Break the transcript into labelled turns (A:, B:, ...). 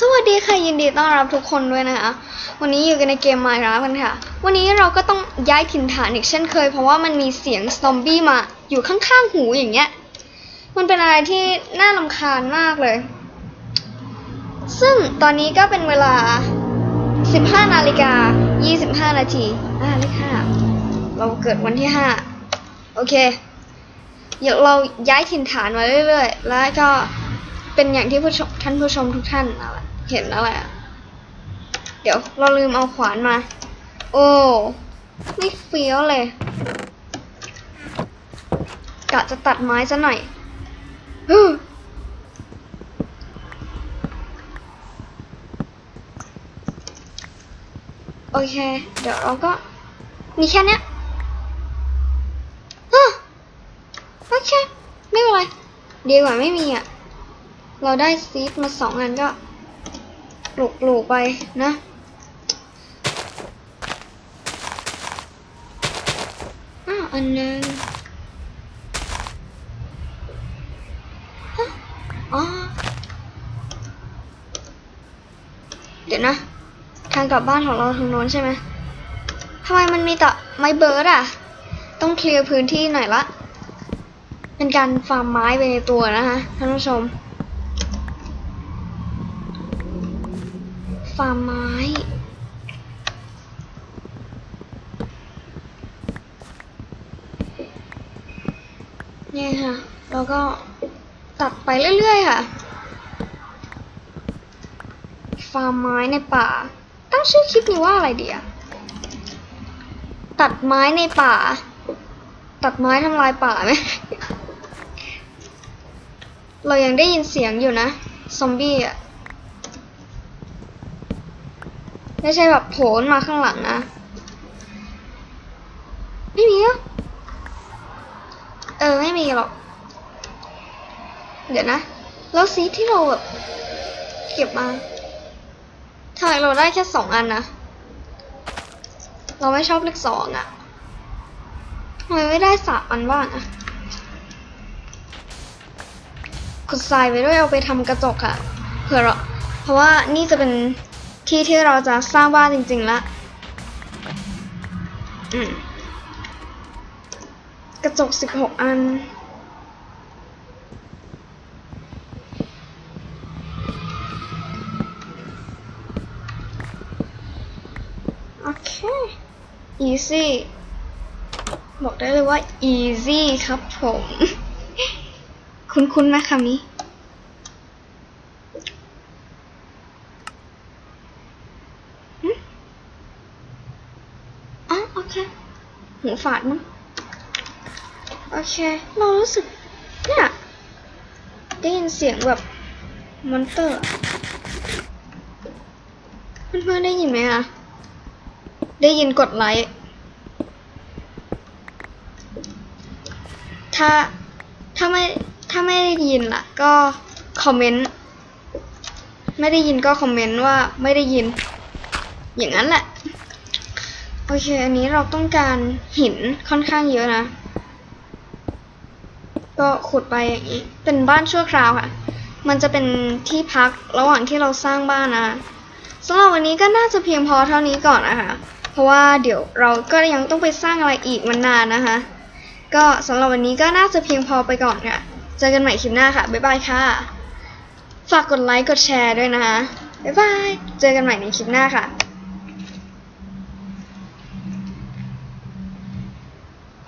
A: สวัสดีค่ะยินดีต้อนรับทุกคนด้วยนะคะ วันนี้อยู่กันในเกม Minecraft กันค่ะ วันนี้เราก็ต้องย้ายถิ่นฐานอีกเช่นเคย เพราะว่ามันมีเสียงซอมบี้มาอยู่ข้างๆหูอย่างเงี้ย มันเป็นอะไรที่น่ารำคาญมากเลย ซึ่งตอนนี้ก็เป็นเวลา 15 นาฬิกา 25 นาทีอ่าเลขห้าเราเกิดวันที่ 5 โอเค เดี๋ยวเราย้ายถิ่นฐานมาเรื่อยๆ แล้วก็ เป็นอย่างที่ผู้ชมท่านผู้ชมทุกท่านเห็นแล้วแหละเดี๋ยวเราลืมเอาขวานมา โอ้ไม่เฟี้ยวเลยกะจะตัดไม้ซะหน่อยโอเค เดี๋ยวเราก็มีแค่เนี้ยฮะโอเค ไม่เป็นไร ดีกว่าไม่มีอะ เราได้ซีดมาสองอันก็ปลูกปลูกไปนะ อ้าวอันนึงฮะอ๋อ เดี๋ยวนะ ทางกลับบ้านของเราทางโน้นใช่ไหมทำไมมันมีแต่ไม้เบิร์ดอะต้องเคลียร์พื้นที่หน่อยละ เป็นการฟาร์มไม้ไปในตัวนะคะท่านผู้ชม ฟาร์มไม้เนี่ยค่ะแล้วก็ตัดไปเรื่อยๆค่ะ ฟาร์มไม้ในป่า ตั้งชื่อคลิปนี้ว่าอะไรดีอะตัดไม้ในป่า ตัดไม้ทำลายป่าไหม เรายังได้ยินเสียงอยู่นะ ซอมบี้อะ ไม่ใช่แบบโผล่มาข้างหลังนะ ไม่มีอะเออ ไม่มีหรอก เดี๋ยวนะ แล้วซีที่เราแบบ เก็บมาทำไมเราได้แค่สองอันนะ เราไม่ชอบเลขสองอะทำไมไม่ได้สามอันบ้างอะขุดทรายไปด้วยเอาไปทำกระจกอะเผื่อเราเพราะว่านี่จะเป็น ที่ที่เราจะสร้างบ้านจริงๆละกระจกสิบหกอัน โอเค easy บอกได้เลยว่า easy ครับผม คุ้นๆไหมคำนี้ หึอ๋อโอ เค หูฝาดมั้ง โอเค เรารู้สึก เนี่ย ได้ยินเสียงแบบมอนเตอร์เพื่อนๆได้ยินไหมคะ ได้ยินกดไลค์ ถ้า ถ้าไม่ ถ้าไม่ได้ยินล่ะ ก็คอมเมนต์ ไม่ได้ยินก็คอมเมนต์ว่าไม่ได้ยิน อย่างนั้นแหละ โอเค อันนี้เราต้องการหินค่อนข้างเยอะนะ ก็ขุดไปอย่างนี้ เป็นบ้านชั่วคราวค่ะ มันจะเป็นที่พักระหว่างที่เราสร้างบ้านนะสำหรับวันนี้ก็น่าจะเพียงพอเท่านี้ก่อนนะคะ เพราะว่าเดี๋ยวเราก็ยังต้องไปสร้างอะไรอีกมันนานนะคะ ก็สำหรับวันนี้ก็น่าจะเพียงพอไปก่อนค่ะ เจอกันใหม่คลิปหน้าค่ะ บ๊ายบายค่ะ ฝากกดไลค์ กดแชร์ด้วยนะคะ บ๊ายบาย เจอกันใหม่ในคลิปหน้าค่ะ